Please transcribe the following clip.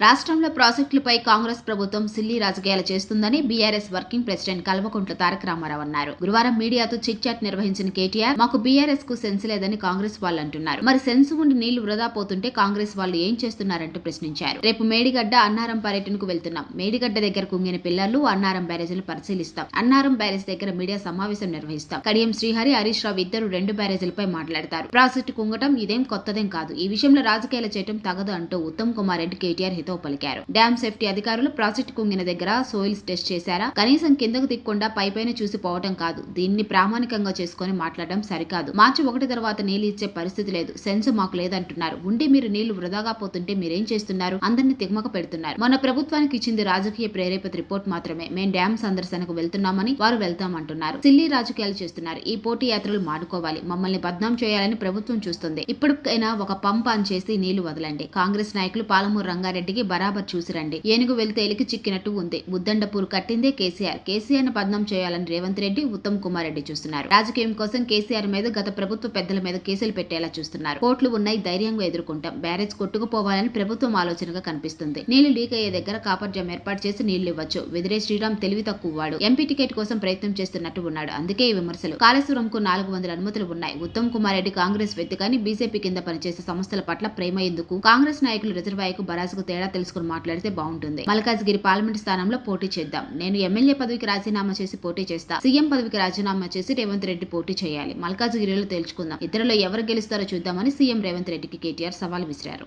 రాష్ట్రంలో ప్రాజెక్టులపై కాంగ్రెస్ ప్రభుత్వం సిల్లీ రాజకీయాలు చేస్తుందని BRS working president Kalvakuntla Taraka Ramarao అన్నారు. గురువారం మీడియాతో చిట్ చాట్ నిర్వహించిన కేటీఆర్ మాకు బీఆర్ఎస్కు సెన్స్ లేదని కాంగ్రెస్ వాళ్ళు అంటున్నారు. మరి సెన్స్ ఉండి నీళ్ళు వృధా పోతుంటే కాంగ్రెస్ వాళ్ళు ఏం చేస్తున్నారంటూ ప్రశ్నించారు. రేపు మేడిగడ్డ అన్నారం పర్యటనకు వెళ్తున్నాం. మేడిగడ్డ దగ్గర కుంగిన పిల్లలు అన్నారం బ్యారేజీలు పరిశీలిస్తాం. అన్నారం బ్యారేజ్ దగ్గర మీడియా సమావేశం నిర్వహిస్తాం. కడియం శ్రీహరి హరీష్ రావు ఇద్దరు రెండు బ్యారేజీలపై మాట్లాడతారు. ప్రాజెక్టు కుంగటం ఇదేం కొత్తదేం కాదు. ఈ విషయంలో రాజకీయాలు చేయటం తగదు అంటూ ఉత్తమ్ కుమార్ రెడ్డి కేటీఆర్ హితవు పలికారు. డ్యామ్ సేఫ్టీ అధికారులు ప్రాజెక్టు కుంగిన దగ్గర సోయిల్స్ టెస్ట్ చేశారా? కనీసం కిందకు దిక్కుండా పైపైన చూసి పోవటం కాదు. దీన్ని ప్రామాణికంగా చేసుకుని మాట్లాడడం సరికాదు. మార్చి ఒకటి తర్వాత నీళ్ళు ఇచ్చే పరిస్థితి లేదు. సెన్స్ మాకు లేదంటున్నారు. ఉండి మీరు నీళ్ళు వృధాగా పోతుంటే మీరేం చేస్తున్నారు? అందరినీ తిగ్మక పెడుతున్నారు. మన ప్రభుత్వానికి ఇచ్చింది రాజకీయ ప్రేరేపిత రిపోర్ట్ మాత్రమే. మేం డ్యామ్ సందర్శనకు వెళ్తున్నామని వారు వెళ్తామంటున్నారు. సిల్లీ రాజకీయాలు చేస్తున్నారు. ఈ పోటీ యాత్రలు మాడుకోవాలి మమ్మల్ని బద్నాం చేయాలని ప్రభుత్వం చూస్తుంది. ఇప్పటికైనా ఒక పంప్ ఆన్ చేసి నీళ్ళు వదలండి. కాంగ్రెస్ నాయకులు పాలమూరు రంగారెడ్డి తిరిగి బరాబర్ చూసిరండి. ఏనుగు వెళ్తే ఎలికి చిక్కినట్టు ఉంది. బుద్దండపూర్ కట్టిందే కేసీఆర్. కేసీఆర్ను బద్నాం చేయాలని రేవంత్ రెడ్డి ఉత్తమ్ కుమార్ రెడ్డి చూస్తున్నారు. రాజకీయం కోసం కేసీఆర్ మీద గత ప్రభుత్వ పెద్దల మీద కేసులు పెట్టేలా చూస్తున్నారు. కోట్లు ఉన్నాయి ధైర్యంగా ఎదుర్కొంటాం. బ్యారేజ్ కొట్టుకుపోవాలని ప్రభుత్వం ఆలోచనగా కనిపిస్తుంది. నీళ్ళు లీక్ అయ్యే దగ్గర కాపర్ ఏర్పాటు చేసి నీళ్ళు ఇవ్వచ్చు. వెదిరే శ్రీరామ్ తెలివి తక్కువ వాడు ఎంపీ టికెట్ కోసం ప్రయత్నం చేస్తున్నట్టు ఉన్నాడు. అందుకే ఈ విమర్శలు. కాళేశ్వరం కు నాలుగు వందల అనుమతులు ఉన్నాయి. ఉత్తమ్ కుమార్ రెడ్డి కాంగ్రెస్ వ్యక్తి కానీ బీజేపీ కింద పనిచేసే సంస్థల పట్ల ప్రేమ ఎందుకు? కాంగ్రెస్ నాయకులు రిజర్వాయర్కు బరాసుకు తేడా తెలుసుకుని మాట్లాడితే బాగుంటుంది. మల్కాజ్గిరి పార్లమెంట్ స్థానంలో పోటీ చేద్దాం. నేను ఎమ్మెల్యే పదవికి రాజీనామా చేసి పోటీ చేస్తా. సీఎం పదవికి రాజీనామా చేసి రేవంత్ రెడ్డి పోటీ చేయాలి. మల్కాజ్గిరిలో తేల్చుకుందాం. ఇద్దరులో ఎవరు గెలుస్తారో చూద్దామని సీఎం రేవంత్ రెడ్డికి కేటీఆర్ సవాల్ విసిరారు.